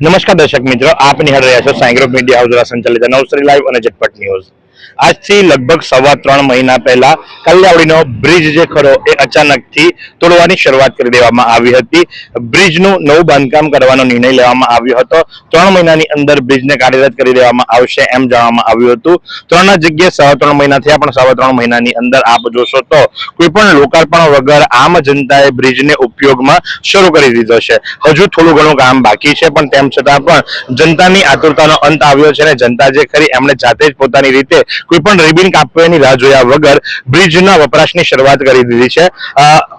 નમસ્કાર દર્શક મિત્રો, આપ નિહાળ રહ્યા છો સાંઈ ગ્રુપ મીડિયા હાઉસ દ્વારા સંચાલિત નવસરી લાઈવ અને ઝટપટ ન્યૂઝ આજથી લગભગ સવા ત્રણ મહિના પહેલા કલ્યાવડીનો બ્રિજ જે ખરો એ અચાનકથી તોડવાની શરૂઆત કરી દેવામાં આવી હતી. બ્રિજનું નવું બાંધકામ કરવાનો નિર્ણય લેવામાં આવ્યો હતો. ત્રણ મહિનાની અંદર બ્રિજને કાર્યરત કરી દેવામાં આવશે એમ જાણવામાં આવ્યું હતું. ત્રણ જગ્યાએ સવા ત્રણ મહિના થયા, પણ સવા ત્રણ મહિનાની અંદર આપ જોશો તો કોઈ પણ લોકાર્પણ વગર આમ જનતાએ બ્રિજને ઉપયોગમાં શરૂ કરી દીધો છે. હજુ થોડું ઘણું કામ બાકી છે, પણ તેમ છતાં પણ જનતાની આતુરતાનો અંત આવ્યો છે અને જનતા જે ખરી એમણે જાતે જ પોતાની રીતે કોઈ પણ રિબિન કાપવાની રાહ જોયા વગર બ્રિજના વપરાશની શરૂઆત કરી દીધી છે.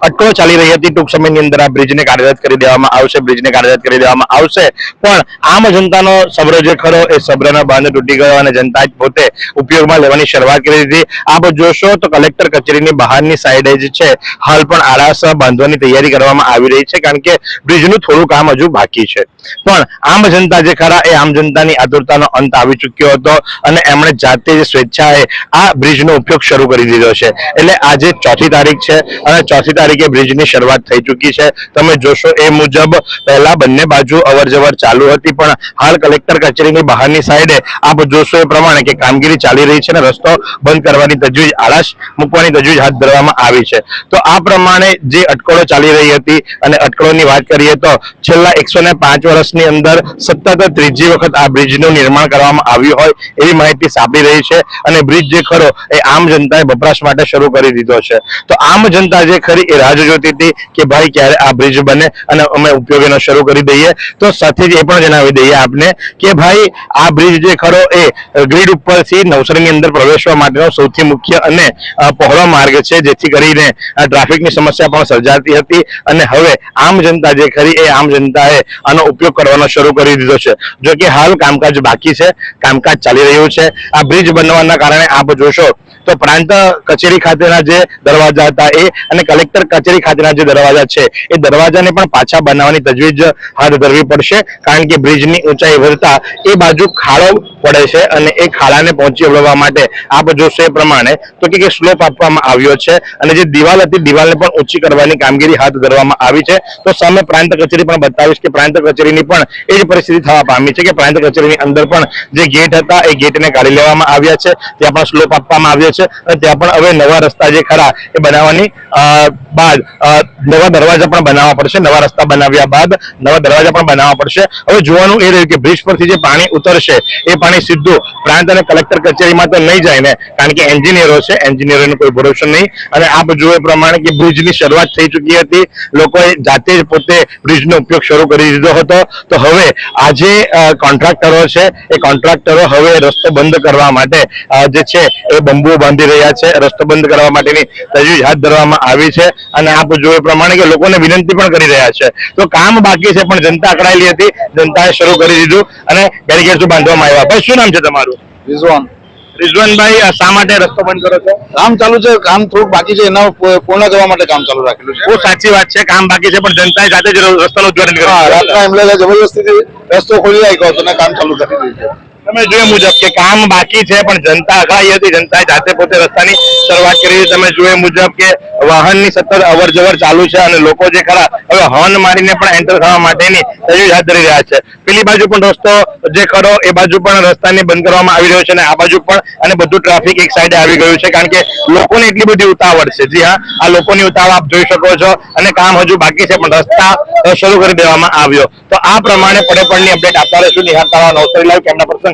અટકળો ચાલી રહી હતી. ટૂંક સમયની અંદર આ બ્રિજને કાર્યરત કરી દેવામાં આવશે, બ્રિજને કાર્યરત કરી દેવામાં આવશે. પણ આમ જનતાનો સબરો જે ખરો એ સબ્રનો બાંધ તૂટી ગયો અને જનતા પોતે ઉપયોગમાં લેવાની શરૂઆત કરી દીધી. આપ જોશો તો કલેક્ટર કચેરીની બહારની સાઈડે જ છે. હાલ પણ આળસ બાંધવાની તૈયારી કરવામાં આવી રહી છે કારણ કે બ્રિજનું થોડું કામ હજુ બાકી છે. પણ આમ જનતા જે ખરા એ આમ જનતાની આતુરતાનો અંત આવી ચૂક્યો હતો અને એમણે જાતે જ સ્વેચ્છાએ આ બ્રિજનો ઉપયોગ શરૂ કરી દીધો છે. એટલે આજે ચોથી તારીખ છે અને ચોથી તારીખે બ્રિજની શરૂઆત થઈ ચૂકી છે. તમે જોશો એ મુજબ પહેલા બંને બાજુ અવરજવર ચાલુ હતી, પણ હાલ કલેક્ટર કચેરીની બહારની સાઈડે આપ જોશો એ પ્રમાણે કે કામગીરી ચાલી રહી છે અને રસ્તો બંધ કરવાની તજવીજ, આળસ મૂકવાની તજવીજ હાથ ધરવામાં આવી છે. તો આ પ્રમાણે જે અટકળો ચાલી રહી હતી અને અટકળોની વાત કરીએ તો છેલ્લા એકસો વર્ષની અંદર સતત ત્રીજી વખત આ બ્રિજનું નિર્માણ કરવામાં આવ્યું હોય એવી માહિતી સાંપડી રહી છે. અને બ્રિજ જે ખરો એ આમ જનતાએ વપરાશ માટે શરૂ કરી દીધો છે. તો આમ જનતા જે ખરી એ રાહ જોતી હતી કે ભાઈ ક્યારે આ બ્રિજ બને અને અમે ઉપયોગ એનો શરૂ કરી દઈએ. તો સાથે એ પણ જણાવી દઈએ આપને કે ભાઈ આ બ્રિજ જે ખરો એ ગ્રીડ ઉપરથી નવસારીની અંદર પ્રવેશવા માટેનો સૌથી મુખ્ય અને પહોળો માર્ગ છે, જેથી કરીને ટ્રાફિકની સમસ્યા પણ સર્જાતી હતી અને હવે આમ જનતા જે ખરી એ આમ જનતાએ આનો ઉપયોગ કરવાનો શરૂ કરી દીધો છે. જો કે હાલ કામકાજ બાકી છે, કામકાજ ચાલી રહ્યું છે. આ બ્રિજ બનવાના કારણે આપ જોશો તો પ્રાંત કચેરી ખાતેના જે દરવાજા હતા એ અને કલેક્ટર કચેરી ખાતેના જે દરવાજા છે એ દરવાજાને પણ પાછા બનાવવાની તજવીજ હાથ ધરવી પડશે. કારણ કે બ્રિજની ઊંચાઈ વધતા એ બાજુ ખાડો પડે છે અને એ ખાડાને પહોંચી વળવા માટે આપ જોશો એ પ્રમાણે તો કે સ્લોપ આપવામાં આવ્યો છે અને જે દિવાલ હતી દિવાલને પણ ઊંચી કરવાની કામગીરી હાથ ધરવામાં આવી છે. તો સામે પ્રાંત કચેરી પણ બતાવીશ કે પ્રાંત કચેરીની પણ એ જ પરિસ્થિતિ થવા પામી છે કે પ્રાંત કચેરીની અંદર પણ જે ગેટ હતા એ ગેટને કાઢી લેવામાં આવ્યા છે. ત્યાં પણ સ્લોપ આપવામાં આવ્યો છે અને ત્યાં પણ હવે નવા રસ્તા જે ખરા એ બનાવવાની બાદ નવા દરવાજા પણ બનાવવા પડશે. નવા રસ્તા બનાવ્યા બાદ નવા દરવાજા પણ બનાવવા પડશે. હવે જોવાનું એ રહ્યું કે બ્રિજ પરથી જે પાણી ઉતરશે, એ પાણી સીધું પ્રાંત અને કલેક્ટર કચેરીમાં તો નહીં જાય ને, કારણ કે એન્જિનિયરો છે, એન્જિનિયરોને કોઈ ભરોસો નહીં. અને આપ જુઓ એ પ્રમાણે કે બ્રિજની શરૂઆત થઈ ચૂકી હતી. લોકોએ જાતે જ પોતે બ્રિજનો ઉપયોગ શરૂ કરી દીધો હતો. તો હવે આજે કોન્ટ્રાક્ટરો છે, એ કોન્ટ્રાક્ટરો હવે રસ્તો બંધ કરવા માટે જે છે, એ બંબુઓ બાંધી રહ્યા છે. રસ્તો બંધ કરવા માટેની તજવીજ હાથ ધરવામાં આવી છે. અને આપ એ પ્રમાણે કે લોકોને વિનંતી પણ કરી રહ્યા છે. તો કામ બાકી છે, પણ જનતા અકળાયેલી હતી. જનતાએ શરૂ કરી દીધું અને બેરિકેડ બાંધવામાં આવ્યા. ભાઈ, શું નામ છે તમારું? રિઝવાન. રિઝવાનભાઈ શા માટે રસ્તો બંધ કરો છો? કામ ચાલુ છે કામ થોડુંક બાકી છે એના પૂર્ણ કરવા માટે કામ ચાલુ રાખેલું છે. બહુ સાચી વાત છે કામ બાકી છે પણ જનતા સાથે જ રસ્તાનું ઉદ્ઘાટન કર્યું. રાતના એમ્બ્યુલન્સ જબરદસ્તી રસ્તો ખોલી રાખ્યો હતો કામ ચાલુ કરી દીધું. છે તમે જોયું મુજબ કે કામ બાકી છે, પણ જનતા અઘાઈ હતી, જનતાએ જાતે પોતે રસ્તાની શરૂઆત કરી તમે જોયું મુજબ કે વાહનની સતત અવર જવર ચાલુ છે અને લોકો જે ખરા હવે હોર્ન મારીને પણ એન્ટર થવા માટેની તજવીજ હાથ ધરી રહ્યા છે. પેલી બાજુ પણ રસ્તો જે ખરો, એ બાજુ પણ રસ્તાને બંધ કરવામાં આવી રહ્યો છે અને આ બાજુ પણ અને બધું ટ્રાફિક એક સાઈડે આવી ગયું છે. કારણ કે લોકોને એટલી બધી ઉતાવળ છે. જી હા, આ લોકોની ઉતાવળ આપ જોઈ શકો છો અને કામ હજુ બાકી છે, પણ રસ્તા શરૂ કરી દેવામાં આવ્યો. તો આ પ્રમાણે પડેપણની અપડેટ આપતા રહેશું નિહાર તારા નવસારી લાઈવ કેમના પર્સન